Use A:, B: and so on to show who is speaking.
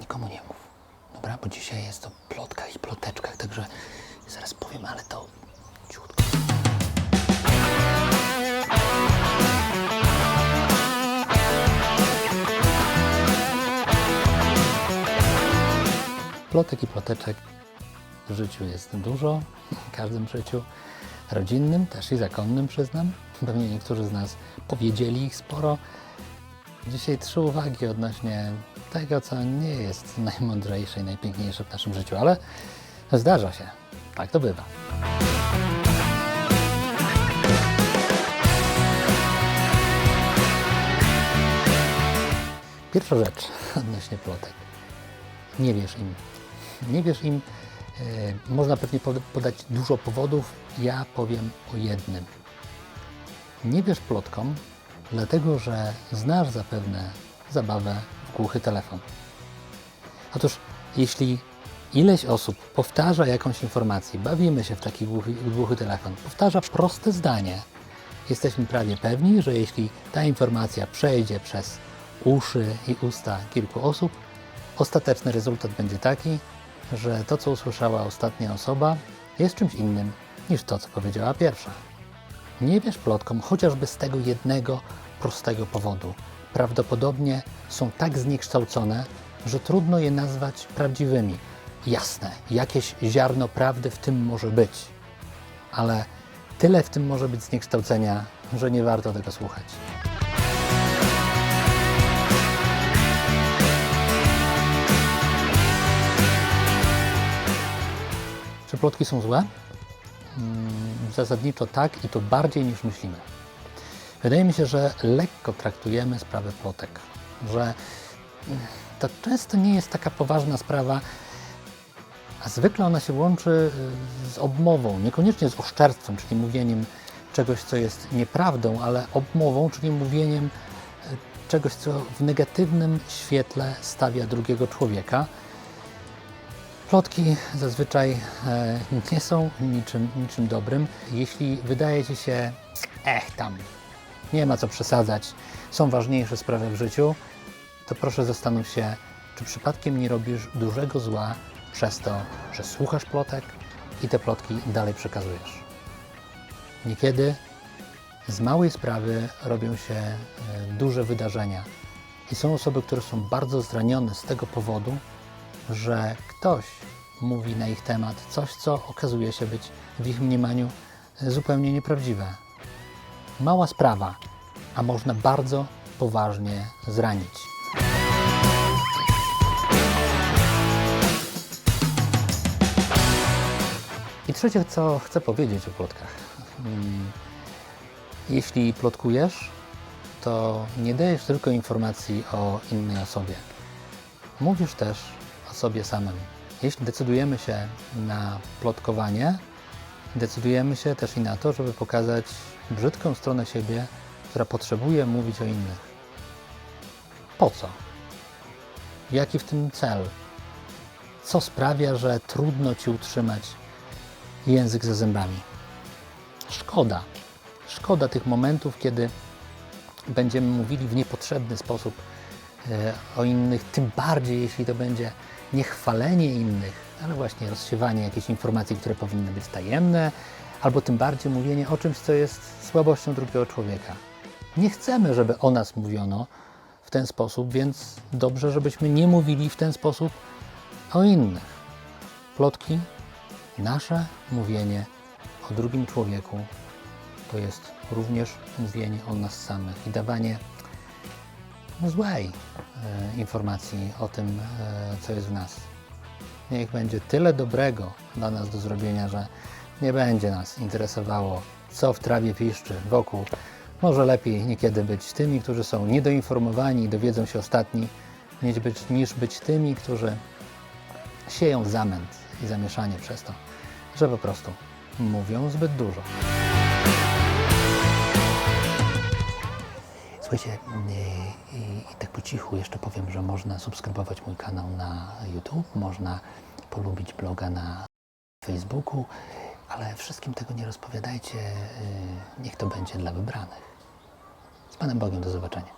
A: nikomu nie mów. Dobra, bo dzisiaj jest o plotkach i ploteczkach, także zaraz powiem, ale to ciutko. Plotek i ploteczek w życiu jest dużo, w każdym życiu rodzinnym, też i zakonnym przyznam. Pewnie niektórzy z nas powiedzieli ich sporo. Dzisiaj trzy uwagi odnośnie tego, co nie jest najmądrzejsze i najpiękniejsze w naszym życiu, ale zdarza się. Tak to bywa. Pierwsza rzecz odnośnie plotek. Nie wierz im. Nie wierz im. E, można pewnie pod- podać dużo powodów. Ja powiem o jednym. Nie wierz plotkom, dlatego że znasz zapewne zabawę w głuchy telefon. Otóż, jeśli ileś osób powtarza jakąś informację, bawimy się w taki głuchy, głuchy telefon, powtarza proste zdanie, jesteśmy prawie pewni, że jeśli ta informacja przejdzie przez uszy i usta kilku osób, ostateczny rezultat będzie taki, że to, co usłyszała ostatnia osoba, jest czymś innym niż to, co powiedziała pierwsza. Nie wierz plotkom chociażby z tego jednego prostego powodu. Prawdopodobnie są tak zniekształcone, że trudno je nazwać prawdziwymi. Jasne, jakieś ziarno prawdy w tym może być, ale tyle w tym może być zniekształcenia, że nie warto tego słuchać. Czy plotki są złe? Mm, Zasadniczo tak i to bardziej niż myślimy. Wydaje mi się, że lekko traktujemy sprawę plotek, że mm, to często nie jest taka poważna sprawa, a zwykle ona się łączy y, z obmową, niekoniecznie z oszczerstwem, czyli mówieniem czegoś, co jest nieprawdą, ale obmową, czyli mówieniem y, czegoś, co w negatywnym świetle stawia drugiego człowieka. Plotki zazwyczaj e, nie są niczym, niczym dobrym. Jeśli wydaje ci się, ech tam, nie ma co przesadzać, są ważniejsze sprawy w życiu, to proszę zastanów się, czy przypadkiem nie robisz dużego zła przez to, że słuchasz plotek i te plotki dalej przekazujesz. Niekiedy z małej sprawy robią się e, duże wydarzenia i są osoby, które są bardzo zranione z tego powodu, że ktoś mówi na ich temat coś, co okazuje się być w ich mniemaniu zupełnie nieprawdziwe. Mała sprawa, a można bardzo poważnie zranić. I trzecie, co chcę powiedzieć o plotkach. Mm, Jeśli plotkujesz, to nie dajesz tylko informacji o innej osobie. Mówisz też o sobie samym. Jeśli decydujemy się na plotkowanie, decydujemy się też i na to, żeby pokazać brzydką stronę siebie, która potrzebuje mówić o innych. Po co? Jaki w tym cel? Co sprawia, że trudno ci utrzymać język za zębami? Szkoda. Szkoda tych momentów, kiedy będziemy mówili w niepotrzebny sposób o innych, tym bardziej jeśli to będzie nie chwalenie innych, ale właśnie rozsiewanie jakichś informacji, które powinny być tajemne, albo tym bardziej mówienie o czymś, co jest słabością drugiego człowieka. Nie chcemy, żeby o nas mówiono w ten sposób, więc dobrze, żebyśmy nie mówili w ten sposób o innych. Plotki, nasze mówienie o drugim człowieku to jest również mówienie o nas samych i dawanie złej e, informacji o tym, e, co jest w nas. Niech będzie tyle dobrego dla nas do zrobienia, że nie będzie nas interesowało, co w trawie piszczy wokół. Może lepiej niekiedy być tymi, którzy są niedoinformowani i dowiedzą się ostatni, niż być, niż być tymi, którzy sieją zamęt i zamieszanie przez to, że po prostu mówią zbyt dużo. Słuchajcie, i, i, i tak po cichu jeszcze powiem, że można subskrybować mój kanał na YouTube, można polubić bloga na Facebooku, ale wszystkim tego nie rozpowiadajcie, y, niech to będzie dla wybranych. Z Panem Bogiem, do zobaczenia.